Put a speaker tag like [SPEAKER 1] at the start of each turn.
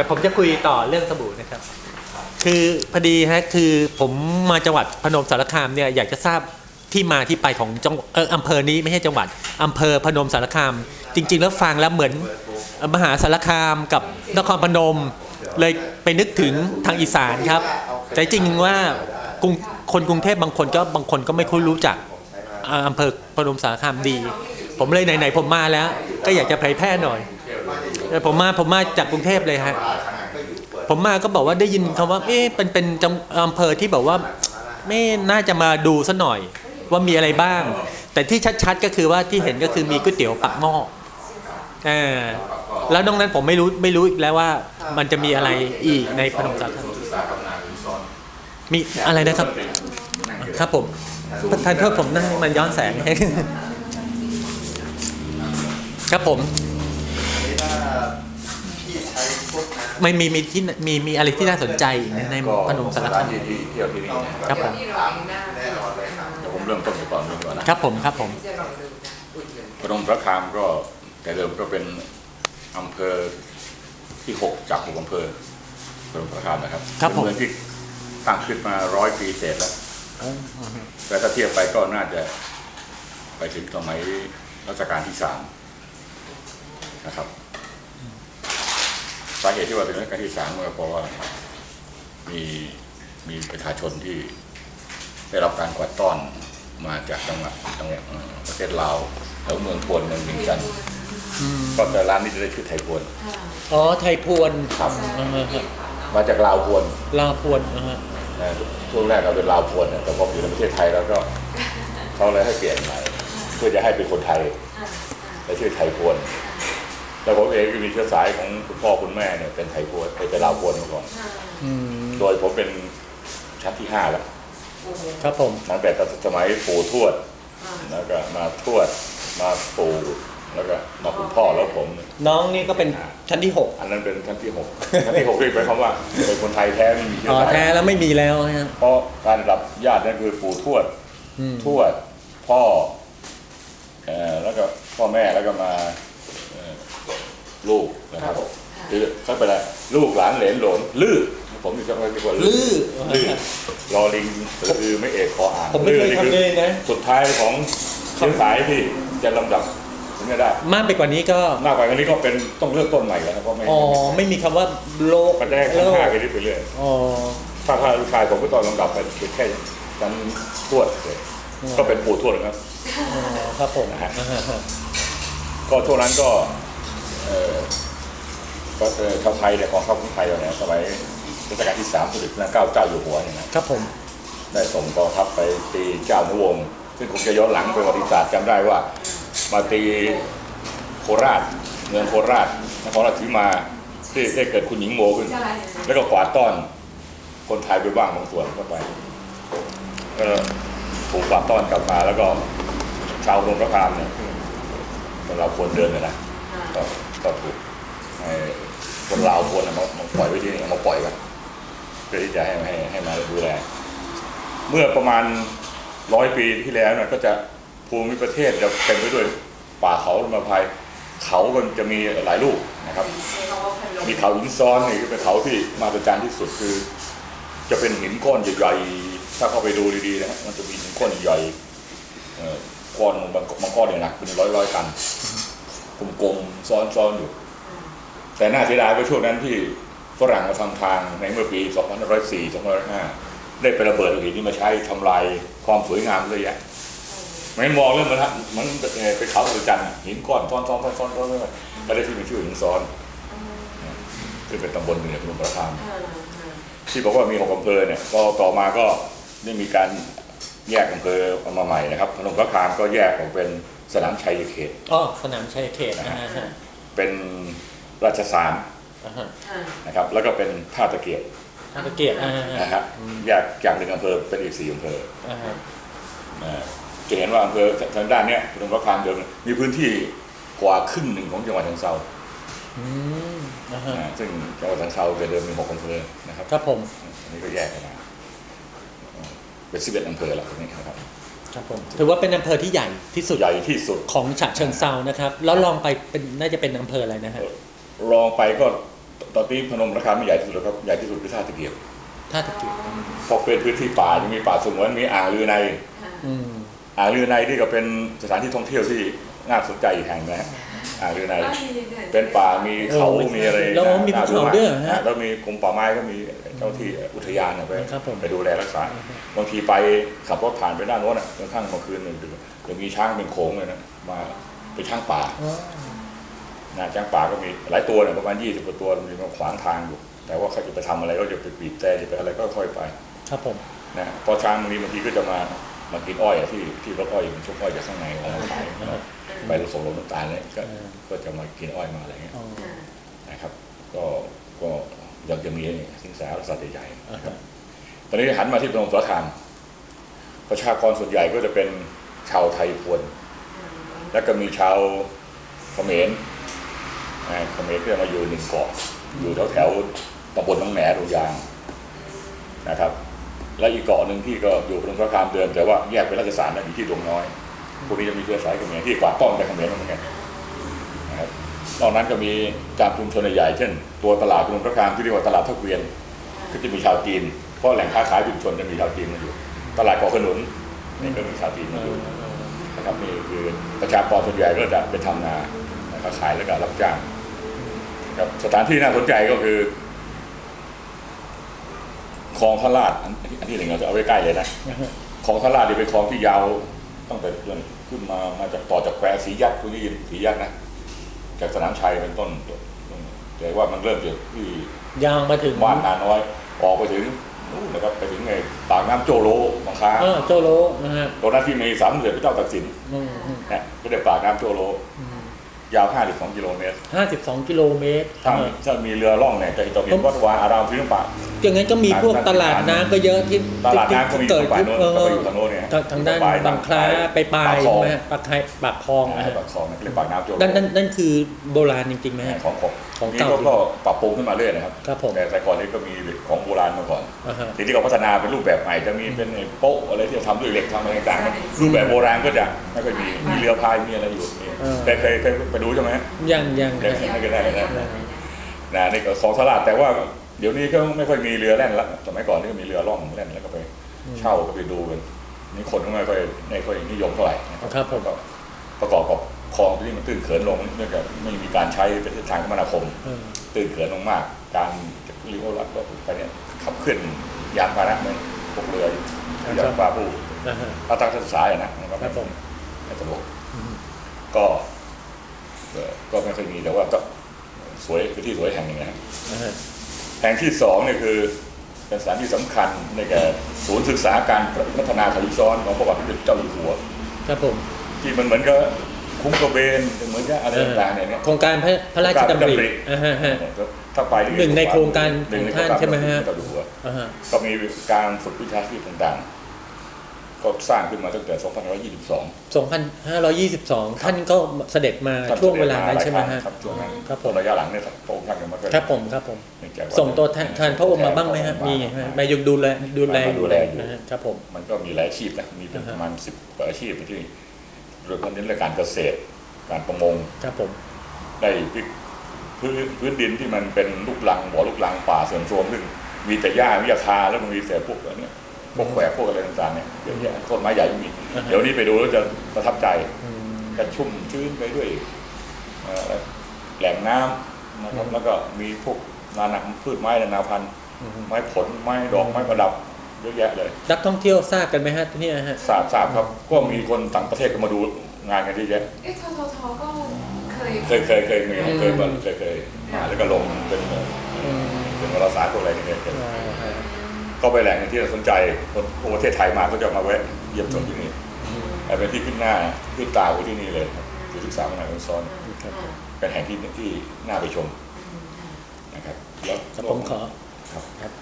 [SPEAKER 1] ดี๋ยวผมจะคุยต่อเรื่องสบู่นะครับ คือพอดีฮะคือผมมาจังหวัดพนมสารคามเนี่ยอยากจะทราบที่มาที่ไปของจังเอออำเภอนี้ไม่ใช่จังหวัดอำเภอพนมสารคาม จริง ๆ แล้วฟังแล้วเหมือนมหาสารคามกับนครพนม เลยไปนึกถึงทางอีสานครับ แต่จริงๆว่ากรุงคนกรุงเทพบางคนก็บางคนก็ไม่ค่อยรู้จักอ่าอำเภอพนมสารคามดี ผมเลยไหนๆผมมาแล้ว ก็อยากจะเผยแพร่หน่อย ผมมาผมมาจากกรุงเทพเลยฮะผมมาก็บอกว่าได้ยินคำว่าเอ๊ะเป็นเป็นจังอำเภอที่แบบว่าไม่น่าจะมาดูซะหน่อยว่ามีอะไรบ้าง แต่ที่ชัดๆก็คือว่าที่เห็นก็คือมีก๋วยเตี๋ยวปักหม้อเออแล้วนอกนั้นผมไม่รู้ไม่รู้อีกแล้วว่ามันจะมีอะไรอีกในพนมสารคามมีอะไรนะครับ ครับผมประธานโทษผมนั่งมันย้อนแสง ครับผม ไม่มีมีที่มีมีอะไรที่น่าสนใจอีกในในพนมสาร
[SPEAKER 2] สถา
[SPEAKER 1] คานม
[SPEAKER 2] ที่ที่เที่ยวที่นี่นะครับ
[SPEAKER 1] ผม
[SPEAKER 2] เดี๋ยวผมเริ่มต้นก่อนเริ่มก่อนนะครับ
[SPEAKER 1] ผมครับผม
[SPEAKER 2] พนมพระคามก็แต่เดิมก็เป็นอำเภอที่หกจากหกอำเภอพนมพระคามนะครับ
[SPEAKER 1] ครับผม
[SPEAKER 2] เป็นเมืองที่ตั้งขึ้นมาร้อยปีเศษแล้วแต่ถ้าเทียบไปก็น่าจะไปถึงสมัยรัชกาลที่สามนะครับ สาเหตุที่ว่าถึงรัชกาลที่สามก็เพราะว่ามีมีประชาชนที่ได้รับการกวาดต้อนมาจากจังหวัดจังหวัดเอ่อประเทศลาวแถวเมืองพวนเมืองวิงจันทร์ก็แต่ร้านนี้จะได้ชื่อไทยพวน
[SPEAKER 1] อ๋อไทยพวน
[SPEAKER 2] ครับ
[SPEAKER 1] อ่าฮะ
[SPEAKER 2] มาจากลาวพวน
[SPEAKER 1] ลาวพวนอ่าฮะ
[SPEAKER 2] นะช่วงแรกเราเป็นลาวพวนนะแต่พออยู่ในประเทศไทยแล้วก็เขาเลยให้เปลี่ยนใหม่เพื่อจะให้เป็นคนไทยและชื่อไทยพวน แล้วผมเองก็มีเชื้อสายของคุณพ่อคุณแม่เนี่ยเป็นไทยพวนเป็นลาวพวนมาก่อน
[SPEAKER 1] อืม
[SPEAKER 2] โดยผมเป็นชั้นที่ห้าแล้ว
[SPEAKER 1] ครับผม
[SPEAKER 2] ตั้งแต่สมัยปู่ทวดแล้วก็มาทวดมาปู่แล้วก็มาคุณพ่อแล้วผม
[SPEAKER 1] น้องนี่ก็เป็นชั้นที่หก
[SPEAKER 2] อันนั้นเป็นชั้นที่หกชั้นที่หกเรียกไปคำว่าเป็นคนไทยแท้ไม่มีเชื้
[SPEAKER 1] อ๋
[SPEAKER 2] อ
[SPEAKER 1] อ
[SPEAKER 2] สาย
[SPEAKER 1] แท้แล้วไม่มีแล้วนะฮะ
[SPEAKER 2] เพราะการรับญาตินั่นคือปู่ทวด
[SPEAKER 1] อืม
[SPEAKER 2] ทวดพ่อเอ่อแล้วก็พ่อแม่แล้วก็มาเอ่อลูกนะครับ คือเขาเป็นอะไรลูกหลานเหลนหลนลื้อผมมีคำว่าเรียกว่า
[SPEAKER 1] ลื้อ
[SPEAKER 2] ลื้อรอลิงคือไม่เอกคออ่าน
[SPEAKER 1] ผมไม่เคย
[SPEAKER 2] นี่
[SPEAKER 1] ทำเลยนะ
[SPEAKER 2] สุดท้ายของเชื้อสายที่จะลำดับถึงจะได้
[SPEAKER 1] มากไปกว่านี้ก็
[SPEAKER 2] มากกว่านี้ก็เป็นต้องเริ่มต้นใหม่แล้วครับเพราะไม่
[SPEAKER 1] อ๋อไม่มีคำว่าโลก
[SPEAKER 2] มันได้ข้างหน้าไปเรื่อยไปเรื่อย
[SPEAKER 1] อ๋อ
[SPEAKER 2] ถ้าถ้าลูกชายผมก็ตอนลำดับไปแค่ชั้นทวดเลยก็เป็นปู่ทวดนะครับ
[SPEAKER 1] อ๋อครับผม
[SPEAKER 2] นะฮะ
[SPEAKER 1] อ่าฮะ
[SPEAKER 2] ก็ช่วงนั้นก็เอ่อ ก็เอ่อชาวไทยเนี่ยของเข้าของไทยเราเนี่ยสมัยรัชกาลที่สามสมเด็จพระนางเก้าเจ้าอยู่หัวเนี่ยนะครับ
[SPEAKER 1] ผม
[SPEAKER 2] ได้ส่งกองทัพไปตีเจ้านุวงศ์ซึ่งคงจะย้อนหลังไปประวัติศาสตร์จำได้ว่า มาตีโคราชเมืองโคราชนครราชสีมาที่ได้เกิดคุณหญิงโมขึ้น แล้วก็กวาดต้อน คนไทยไปบ้างบางส่วนเข้าไปก็ถูกกวาดต้อนกลับมาแล้วก็ชาวโรงพระพามเนี่ยคนเราควรเดินกันนะก็ก็ถูกให้ คนลาวควรเอามามาปล่อยไว้ที่นี่มาปล่อยกันเพื่อที่จะให้ให้ให้มาดูแล เมื่อประมาณร้อยปีที่แล้วเนี่ยก็จะภูมิประเทศจะเต็มไปด้วยป่าเขาลำมาภัยเขามันจะมีหลายลูกนะครับ มีเขาหินซ้อนนี่ก็เป็นเขาที่มาประจานที่สุดคือ จะเป็นหินก้อนใหญ่ๆถ้าเข้าไปดูดีๆนะฮะมันจะมีหินก้อนใหญ่เอ่อก้อนบางก้อนเนี่ยหนักเป็นร้อยๆตันกลมๆซ้อนๆอยู่ แต่น่าเสียดายว่าช่วงนั้นที่ฝรั่งมาทำทางในเมื่อปี 2504 2505 ได้ไประเบิดหินที่มาใช้ทำลายความสวยงามเลยอะไม่มองแล้วมันฮะมันเอ่อเป็นเขาอัศจรรย์หินก้อนซ้อนๆซ้อนๆซ้อนๆซ้อนๆก็ได้ที่มีชื่อหินซ้อนซึ่งเป็นตำบลหนึ่งในพนมประคามที่บอกว่ามีหกอำเภอเนี่ยก็ต่อมาก็ได้มีการแยกอำเภอออกมาใหม่นะครับพนมพระคามก็แยกออกเป็นสนามชัยเขต
[SPEAKER 1] อ๋อสนามชัยเขตอ่าฮะ
[SPEAKER 2] เป็น ราชสาร
[SPEAKER 1] อ่าฮะ
[SPEAKER 2] นะครับ แล้วก็เป็นท่าตะเกียบ
[SPEAKER 1] ท่าตะเกียบอ่าฮะ
[SPEAKER 2] นะครับแยกจากหนึ่งอำเภอเป็นอีกสี่อำเภอ
[SPEAKER 1] อ่าฮะ
[SPEAKER 2] นะจะเห็นว่าอำเภอทางด้านเนี้ยพนมพระคามเดิมมีพื้นที่กว่าครึ่งหนึ่งของจังหวัดเชียงเซา
[SPEAKER 1] อืมอ่าฮะ
[SPEAKER 2] นะซึ่งจังหวัดเชียงเซาเดิมมีหกอำเภอนะครับ
[SPEAKER 1] ครับผม
[SPEAKER 2] อันนี้ก็แยกกันมาเป็นสิบเอ็ดอำเภอแล้วตรงนี้นะครับ
[SPEAKER 1] ครับผมถือว่าเป็นอำเภอที่ใหญ่ที่สุด
[SPEAKER 2] ใหญ่ที่สุด
[SPEAKER 1] ของฉะเชิงเซานะครับ แล้วลองไปเป็นน่าจะเป็นอำเภออะไรนะฮะ
[SPEAKER 2] รองไปก็ตอนนี้พนมราคาไม่ใหญ่ที่สุดแล้วครับใหญ่ที่สุดคือท่าตะเกียบ
[SPEAKER 1] ท่าตะเกียบ
[SPEAKER 2] เพราะเป็นพื้นที่ป่ายังมีป่าสงวนมีอ่างลือใน
[SPEAKER 1] อืม
[SPEAKER 2] อ่างลือในนี่ก็เป็นสถานที่ท่องเที่ยวที่น่าสนใจอีกแห่งนะฮะอ่างลือในเป็นป่ามีเขา
[SPEAKER 1] โอ้
[SPEAKER 2] มีอะไร
[SPEAKER 1] แล้ว
[SPEAKER 2] น่า
[SPEAKER 1] มีภู
[SPEAKER 2] น่า
[SPEAKER 1] เขา
[SPEAKER 2] มก
[SPEAKER 1] ด้วยเหรอฮะ
[SPEAKER 2] นะแล้วมีกรมป่าไม้ก็มีเจ้าที่อุทยานน่ะไป
[SPEAKER 1] ครับผม
[SPEAKER 2] ไปดูแลรักษาบางทีไปขับรถผ่านไปด้านโน้นอะกลางค่ำกลางคืนหนึ่งดึกจะมีช้างเป็นโขงเลยนะมาเป็นช้างป่า
[SPEAKER 1] อ๋อ
[SPEAKER 2] นะช้างป่าก็มีหลายตัวเนี่ยประมาณยี่สิบกว่าตัวมีมาขวางทางอยู่ แต่ว่าเขาจะไปทำอะไรก็จะไปบีบแต่จะไปอะไรก็ค่อยไป
[SPEAKER 1] ครับผม
[SPEAKER 2] นะเพอช้างบางทีบางทีก็จะมามากินอ้อยอะที่ที่รถอ้อยมันชุบอ้อยจากข้างในออกมาขายนะไปผสมลงน้ำตาลเนี่ยก็ก็จะมากินอ้อยมาอะไรเงี้ย
[SPEAKER 1] อ๋อ
[SPEAKER 2] นะครับ ก็ก็ยังจะมีสิงสารสัตว์ใหญ่ๆ
[SPEAKER 1] อ่า
[SPEAKER 2] นะครับ
[SPEAKER 1] ฮะ
[SPEAKER 2] ตอนนี้หันมาที่พนมสารคามประชากรส่วนใหญ่ก็จะเป็นชาวไทยพวน แล้วก็มีชาวเขมรอ่า เขมรก็มาอยู่หนึ่งเกาะอยู่แถวแถวตำบลน้องแหนตรงยางนะครับ และอีกเกาะหนึ่งที่ก็อยู่พนมสารคามเดิมแต่ว่าแยกเป็นราชสารนะอยู่ที่ดงน้อยพวกนี้จะมีเชื้อสายเขมรที่กวาดป้องจากเขมรเหมือนกันนะครับนอกนั้นก็มีการชุมชนใหญ่เช่น ตัวตลาดพนมสารคามที่เรียกว่าตลาดท่าเกวียนก็จะมีชาวจีนเพราะแหล่งค้าขายชุมชนจะมีชาวจีนมาอยู่ ตลาดเกาะขนุนนี่ก็มีชาวจีนมาอยู่นะครับนี่คือประชากรส่วนใหญ่ก็จะเป็นทำนาค้าขายแล้วก็รับจ้าง ครับสถานที่น่าสนใจก็คือคลองพระลาดอันอันที่หนึ่งเราจะเอาไว้ใกล้เลยนะ
[SPEAKER 1] อ่าฮะ
[SPEAKER 2] คลองพระลาดนี่เป็นคลองที่ยาวตั้งแต่เรื่องขึ้นมามาจากต่อจากแควสียักษ์คุณได้ยินสียักษ์นะจากสนามชัยเป็นต้นแต่ว่ามันเริ่มจากที่
[SPEAKER 1] ยางมาถึง
[SPEAKER 2] บ้านนาน้อย ออกไปถึงนู่นนะครับไปถึงในปากน้ำโจโลบางค้า
[SPEAKER 1] เออโจโลนะฮะ
[SPEAKER 2] ตรงนั้นที่มีสามเหลี่ยมพระเจ้าตักสิน
[SPEAKER 1] อืมอืม
[SPEAKER 2] เนี่ยก็เรียกปากน้ำโจโล
[SPEAKER 1] อืม
[SPEAKER 2] ยาว 52 กิโลเมตร
[SPEAKER 1] ห้าสิบสองกิโลเมตร
[SPEAKER 2] ถ้า
[SPEAKER 1] เออ
[SPEAKER 2] ถ้ามีเรือล่องเนี่ยจะจะเห็นวัดวาอารามพื้นป่า
[SPEAKER 1] อย่างนั้นก็มีพวกตลาดน้ำก็เยอะที่
[SPEAKER 2] ตลาดน้ำก็มี
[SPEAKER 1] เกิด
[SPEAKER 2] ป่า
[SPEAKER 1] ขึ้น
[SPEAKER 2] โน้น
[SPEAKER 1] เอ
[SPEAKER 2] ก็
[SPEAKER 1] อ
[SPEAKER 2] ไปอยู่ทางโน้นเนี่ย
[SPEAKER 1] ทางทางด้าน
[SPEAKER 2] ปลย
[SPEAKER 1] บางคล้าไปปลาย
[SPEAKER 2] ปากคลอง
[SPEAKER 1] ใช่ไหมฮะปากไคปากคลอง
[SPEAKER 2] อ่า
[SPEAKER 1] นะฮะ
[SPEAKER 2] ปากคลองนะเรียกปากน้ำโจโล
[SPEAKER 1] นั่นนั่นนั่นคือโบราณจริงๆไหมฮะ
[SPEAKER 2] ของของ
[SPEAKER 1] ของ
[SPEAKER 2] นี้
[SPEAKER 1] เก่า
[SPEAKER 2] ก็ก็ปรับปรุงขึ้นมาเรื่อยนะครับ
[SPEAKER 1] ครับผม
[SPEAKER 2] แต่แต่ก่อนนี้ก็มีของโบราณมาก่อน
[SPEAKER 1] อ่าฮะ
[SPEAKER 2] ทีนี้ก็พัฒนาเป็นรูปแบบใหม่จะมีเป็นไอ้โป๊ะอะไรที่ทำด้วยเหล็กทำอะไรต่างๆรูปแบบโบราณก็จะไม่ค่อยมีมีเรือพายมีอะไรอยู่นี่
[SPEAKER 1] เออ
[SPEAKER 2] เคยเคยเคยไปดูใช่ไหมฮะ
[SPEAKER 1] ยังยัง
[SPEAKER 2] เคย
[SPEAKER 1] ฮะ
[SPEAKER 2] เห็นไม่ก็ได้นะนะนี่ก็ของตลาดแต่ว่าเดี๋ยวนี้ก็ไม่ค่อยมีเรือแล่นละสมัยก่อนนี่ก็มีเรือล่องแล่นแล้วก็ไป เช่าก็ไปดูกันนี่คนก็ไม่ค่อยไม่ค่อยนิยมเท่าไหร่นะครับ
[SPEAKER 1] ผม
[SPEAKER 2] ก็ประกอบกับ คลองที่มันตื้นเขินลงเนื่องจากไม่มีการใช้เป็นเส้นทางคมนาคม
[SPEAKER 1] เออ
[SPEAKER 2] ตื่นเขินลงมาก การเรียกว่ารัดก็ไปเนี่ยขับเคลื่อนยานพาหนะเหมือนพวกเรือยานพาผู้
[SPEAKER 1] อ่าฮะ
[SPEAKER 2] ถ้าตั้งศึกษาอย่างนะมันก็
[SPEAKER 1] ครั
[SPEAKER 2] ไม่
[SPEAKER 1] บผม
[SPEAKER 2] ไม่สะดวก
[SPEAKER 1] อืม
[SPEAKER 2] ก็เอ่อก็ไม่ค่อยมีแต่ว่าก็สวยคือที่สวยแห่งหนึ่งนะฮะ
[SPEAKER 1] อ่าฮะ
[SPEAKER 2] แห่งที่สองเนี่ยคือเป็นสถานที่สำคัญในแก่ศูนย์ศึกษาการพัฒนาทวิซ้อนของพระบาทสมเด็จเจ้าอยู่หัว
[SPEAKER 1] ครับผม
[SPEAKER 2] ที่มันเหมือนกับ คุ้มกระเบนเหมือนกับอะไรต่างๆเนี่ยเนี่ย
[SPEAKER 1] โครงการพระพระราชดำริอ่าฮะฮะ
[SPEAKER 2] ถ้าไป
[SPEAKER 1] หนึ่งในโครงการ
[SPEAKER 2] หนึ่งใน
[SPEAKER 1] ของท่านใช่ไหมฮะ
[SPEAKER 2] เจ้าอยู่หัว
[SPEAKER 1] อ่าฮะ
[SPEAKER 2] ก็มีการฝึกวิชาชีพต่างๆ ก็สร้างขึ้นมาตั้งแต่ 2522
[SPEAKER 1] 2522 ท่านก็เสด็จมาช่วงเวลานั้นใช่ไหมฮะ
[SPEAKER 2] ครับช่วงนั้น
[SPEAKER 1] ครับผม
[SPEAKER 2] ระยะหลังเนี่ยพระองค์ท่านก็ไมา
[SPEAKER 1] ครับผมครับผม
[SPEAKER 2] เนื่อจากา
[SPEAKER 1] ส่งตัวแทนแทนพระองค์มาบ้างไหมฮะมีไหมมาอยู่ดูแลดูแล
[SPEAKER 2] มาดูแลอยู่
[SPEAKER 1] นะฮะครับผม
[SPEAKER 2] มันก็มีหลายอาชีพนะมีเป็น
[SPEAKER 1] อ่าฮะ
[SPEAKER 2] ประมาณสิบกว่าอาชีพที่ โดยเฉพาะเน้นเรื่องการเกษตร การประมง
[SPEAKER 1] ครับผม
[SPEAKER 2] ได้พื้นพื้นพื้นดินที่มันเป็นลูกลังบ่อลูกลังป่าเสื่อมโทรมซึ่งมีแต่หญ้ามีอาคาแล้วมันมีแต่พวกอะไรเนี่ยพวกแขวกพวกอะไรต่างๆเนี่ยเยอะแยะต้นไม้ใหญ่ไม่มี
[SPEAKER 1] อ่าฮะ
[SPEAKER 2] เดี๋ยวนี้ไปดูแล้วจะประทับใจ
[SPEAKER 1] อืม
[SPEAKER 2] กระชุ่มชื้นไปด้วยเอ่อแหล่งน้ำนะครับ
[SPEAKER 1] อืม
[SPEAKER 2] แล้วก็มีพวกนานาพืชไม้นานาพันธุ์
[SPEAKER 1] อืม
[SPEAKER 2] ไม้ผลไม้ดอกไม้ประดับ เยอะแยะเลย
[SPEAKER 1] นักท่องเที่ยวทราบกันไหมฮะที่นี่ฮะ
[SPEAKER 2] ทราบทราบครับ ก็มีคนต่างประเทศก็มาดูงานกันเยอะแยะ
[SPEAKER 3] เอ๊ะทททก็เคย
[SPEAKER 2] เคยเคยเคยมีเคยมาเคยเคยมาแล้วก็ลงเป็น
[SPEAKER 1] อืม
[SPEAKER 2] เป็นวารสารพวกอะไรนี่เคย
[SPEAKER 1] อ่าฮะ
[SPEAKER 2] ก็ไปนแหล่งหนึ่งที่เราสนใจคนพวกประเทศไทยมาก็จะมาแวะเยี่ยมชมที่นี่
[SPEAKER 1] อืม
[SPEAKER 2] แต่เป็นที่ขึ้นหน้าขึ้นตาไว้ที่นี่เลยครับคือศึกษามาหนซ้อน
[SPEAKER 1] ครับ
[SPEAKER 2] เป็นแห่งที่ที่น่าไปชมนะครับแล้ว
[SPEAKER 1] ครับผมขอ
[SPEAKER 2] ครับ
[SPEAKER 1] ครับ